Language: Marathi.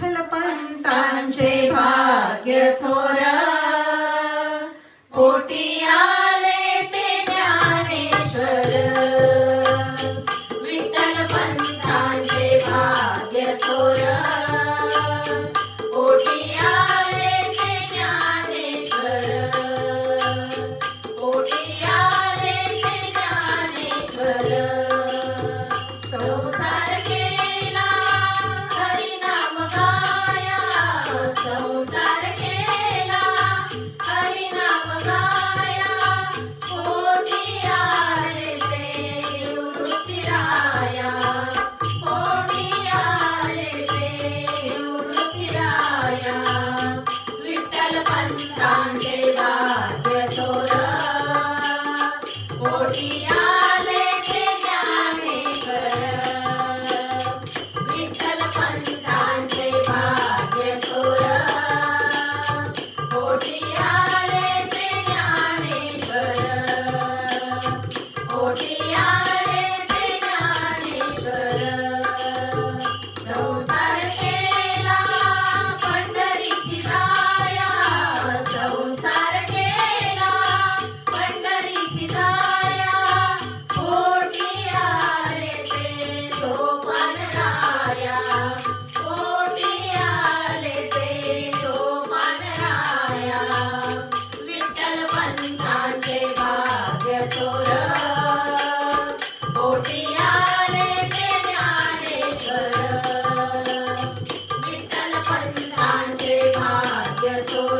विठ्ठल पंतांचे भाग्य थोरा. पोटी ते ज्ञानेश्वर. विठ्ठल पंतांचे भाग्य थोरा. पोटी आले ते ज्ञानेश्वर. पोटी विठ्ठल पंतांचे भाग्य तो